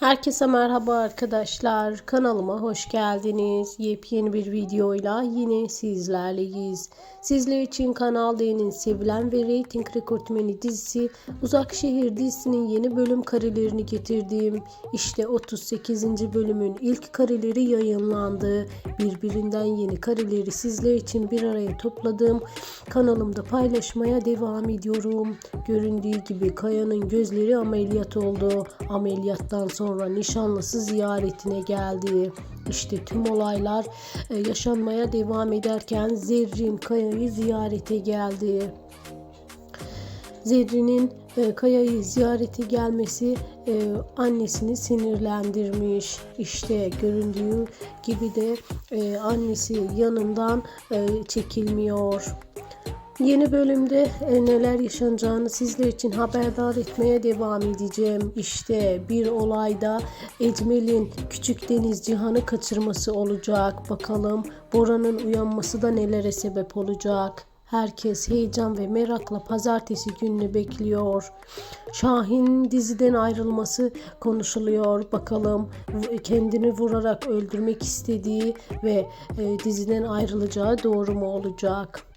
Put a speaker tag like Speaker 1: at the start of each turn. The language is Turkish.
Speaker 1: Herkese merhaba arkadaşlar. Kanalıma hoş geldiniz. Yepyeni bir videoyla yine sizlerleyiz. Sizler için Kanal D'nin sevilen ve reyting rekortmeni dizisi Uzak Şehir dizisinin yeni bölüm karelerini getirdiğim işte 38. bölümün ilk kareleri yayınlandı. Birbirinden yeni kareleri sizler için bir araya topladım. Kanalımda paylaşmaya devam ediyorum. Göründüğü gibi Kaya'nın gözleri ameliyat oldu. Ameliyattan sonra nişanlısı ziyaretine geldi. İşte tüm olaylar e, yaşanmaya devam ederken Zerrin Kaya'yı ziyarete geldi. Zerrin'in e, Kaya'yı ziyarete gelmesi e, annesini sinirlendirmiş. İşte göründüğü gibi de annesi yanından çekilmiyor. Yeni bölümde e, neler yaşanacağını sizler için haberdar etmeye devam edeceğim. İşte bir olayda Ecmel'in küçük deniz Cihan'ı kaçırması olacak. Bakalım Bora'nın uyanması da nelere sebep olacak. Herkes heyecan ve merakla pazartesi gününü bekliyor. Şahin diziden ayrılması konuşuluyor. Bakalım kendini vurarak öldürmek istediği ve e, diziden ayrılacağı doğru mu olacak?